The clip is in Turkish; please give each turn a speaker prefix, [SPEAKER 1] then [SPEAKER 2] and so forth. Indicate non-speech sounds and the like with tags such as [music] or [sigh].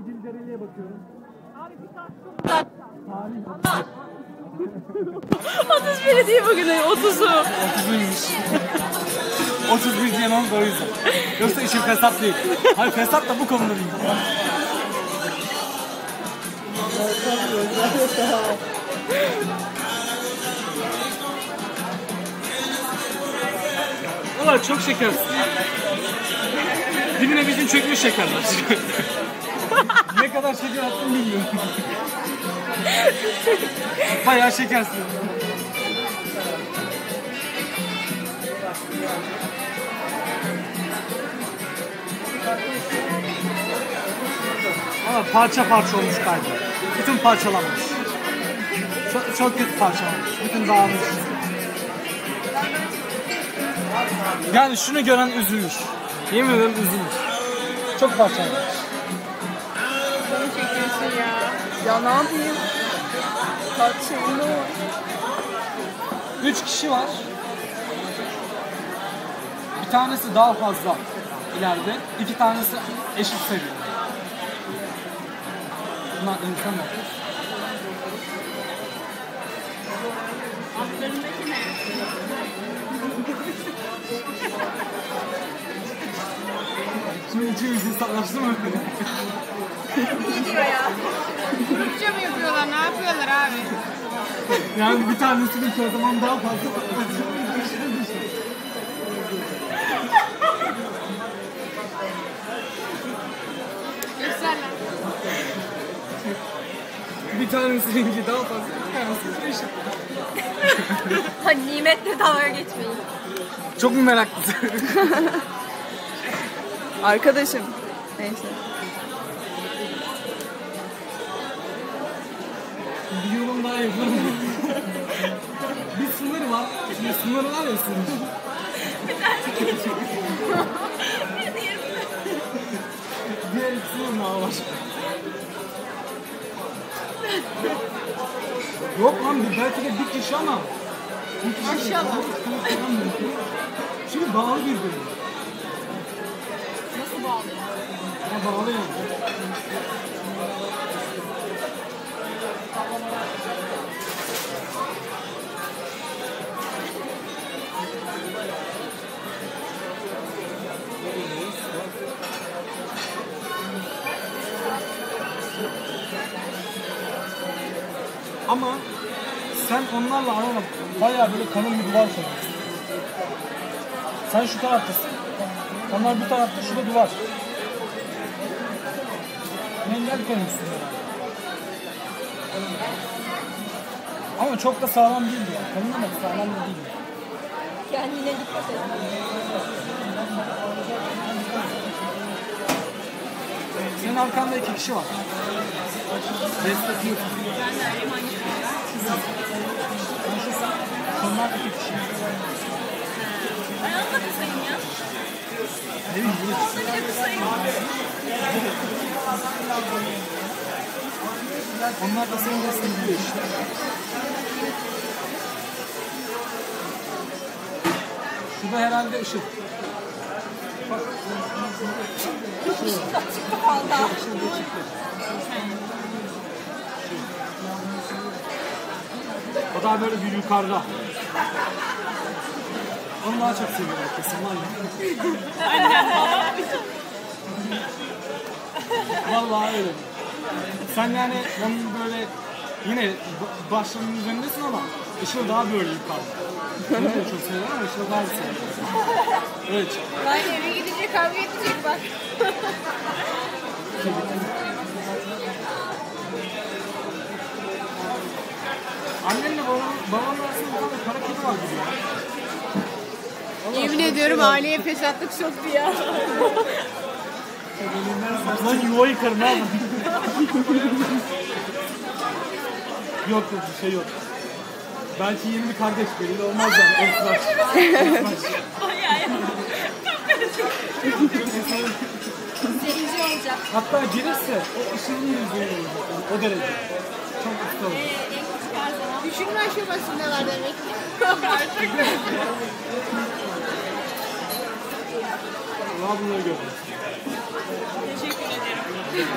[SPEAKER 1] İdil Dereli'ye bakıyorum.
[SPEAKER 2] Abi bir saat.
[SPEAKER 1] Tarih [laughs]
[SPEAKER 2] 31 değil bugün 30'u.
[SPEAKER 1] 30'uymuş. 31 diyemem oldu o yüzden. Yoksa işim fesat değil. Hayır fesat da bu konuda değil. Valla çok şeker. Dibine bizim çökmüş şekerler. [laughs] ne kadar şeker attım bilmiyorum. Bayağı şekersin. Ama parça parça olmuş kaydı. Bütün parçalanmış. Çok, çok kötü parçalanmış. Bütün dağılmış. Yani şunu gören üzülür. Yemin ederim üzülür. Çok parçalanmış.
[SPEAKER 3] Çekiyorsun ya. Ya ne yapayım? Kaç şeyinde var.
[SPEAKER 1] Üç kişi var. Bir tanesi daha fazla ileride. iki tanesi eşit seviyede. Bunlar insan mı?
[SPEAKER 2] Altlarındaki ne?
[SPEAKER 1] Şimdi üçümüz insanlaştı mı? [laughs]
[SPEAKER 2] Ne diyor ya? Mi yapıyorlar? Ne yapıyorlar abi?
[SPEAKER 1] Yani bir o zaman daha fazla
[SPEAKER 2] Göster lan.
[SPEAKER 1] bir tanesininki daha fazla, bir tanesi eşit. [laughs]
[SPEAKER 3] Ha nimetle dalga geçmeyin.
[SPEAKER 1] Çok mu meraklısın? [laughs]
[SPEAKER 3] Arkadaşım. Neyse.
[SPEAKER 1] Bir yorum daha yapalım. [laughs] bir sınır var. Şimdi sınır var ya sınır. Diğer iki sınır daha var. Yok lan bir- belki de bir kişi ama. Bir kişi
[SPEAKER 2] Maşallah.
[SPEAKER 1] Şimdi bağlı birbirine.
[SPEAKER 2] Nasıl bağlıyor?
[SPEAKER 1] Ya bağlı yani. Ama sen onlarla arana bayağı böyle kalın bir duvar koyuyorsun. Sen şu taraftasın. Onlar bu tarafta, şurada duvar. Engel koymuşsun. Ama çok da sağlam değil yani. Kalın ama sağlam da değil.
[SPEAKER 3] Kendine dikkat et.
[SPEAKER 1] Senin arkanda iki kişi var.
[SPEAKER 2] Ben hangisi?
[SPEAKER 1] Konuşursan onlar iki kişi.
[SPEAKER 2] Ay onu da kısayım ya.
[SPEAKER 1] Ne bileyim.
[SPEAKER 2] Onu da kısayım.
[SPEAKER 1] Onlar da senin resmini biliyor işte. Şurada herhalde ışık. Şurada çıktı. O daha böyle bir yukarıda. Onu daha çok seviyorum kesin. Vallahi öyle. Sen yani onun böyle yine ba- başlarının üzerindesin ama ışığı daha böyle yukarıda. Onu da çok seviyorum ama ışığı daha seviyorum. Evet.
[SPEAKER 2] Ben eve kavga edecek bak.
[SPEAKER 1] Annenle babanın, babanın arasında bir tane kara kedi var ya.
[SPEAKER 2] Yemin ediyorum aileye fesatlık soktu ya.
[SPEAKER 1] Lan yuva yıkarım abi. yok yok bir şey yok. Belki yeni bir kardeş belli olmaz yani. Esmer. [laughs]
[SPEAKER 2] Bayağı Zenci olacak.
[SPEAKER 1] Hatta girirse o ışığın yüzüğü olacak. Yani o derece. Çok usta olur.
[SPEAKER 2] Düşünme aşamasındalar demek ki.
[SPEAKER 1] Allah bunları gördüm.
[SPEAKER 2] Teşekkür ederim.